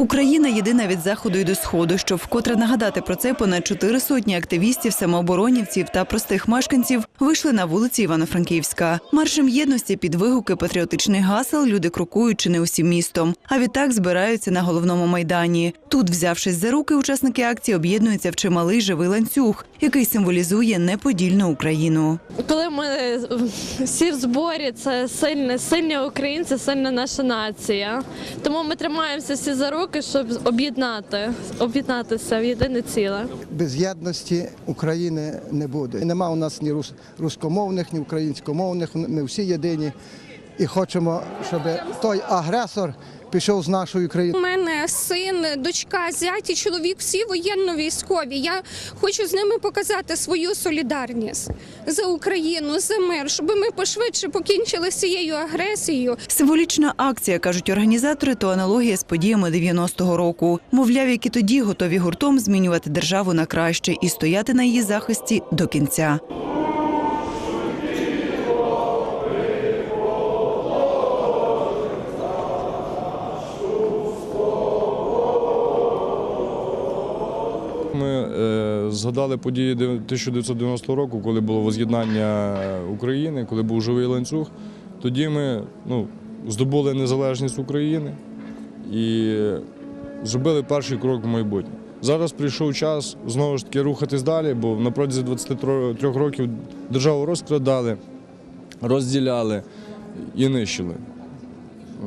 Україна єдина від заходу і до сходу, щоб вкотре нагадати про це, понад чотири сотні активістів, самооборонівців та простих мешканців вийшли на вулиці Івано-Франківська. Маршем єдності під вигуки патріотичних гасел люди крокують чи не усім містом. А відтак збираються на головному майдані. Тут, взявшись за руки, учасники акції об'єднуються в чималий живий ланцюг, який символізує неподільну Україну. Коли ми е, всі в зборі, це сильні, сильні українці, сильна наша нація. Тому ми тримаємося всі за руки, щоб об'єднати, об'єднатися в єдине ціле. без єдності України не буде. Нема у нас ні рус- рускомовних, ні українськомовних. Ми всі єдині і хочемо, щоб той агресор пішов з нашої країни. У мене син, дочка, зять і чоловік всі воєнно військові. Я хочу з ними показати свою солідарність за Україну, за мир, щоб ми пошвидше покінчили з цією агресією. Символічна акція, кажуть організатори, то аналогія з подіями 90-го року. Мовляв, які тоді готові гуртом змінювати державу на краще і стояти на її захисті до кінця. Ми е, згадали події 1990 року, коли було воз'єднання України, коли був живий ланцюг. Тоді ми ну, здобули незалежність України і зробили перший крок в майбутнє. Зараз прийшов час знову ж таки рухатись далі, бо на протязі 23 років державу розкрадали, розділяли і нищили.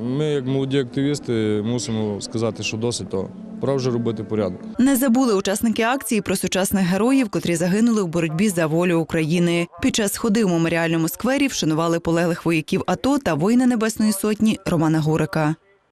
Ми, як молоді активісти, мусимо сказати, що досить того. Пора вже робити порядок. Не забули учасники акції про сучасних героїв, котрі загинули в боротьбі за волю України. Під час ходи у меморіальному сквері вшанували полеглих вояків АТО та воїна Небесної Сотні Романа Гурика.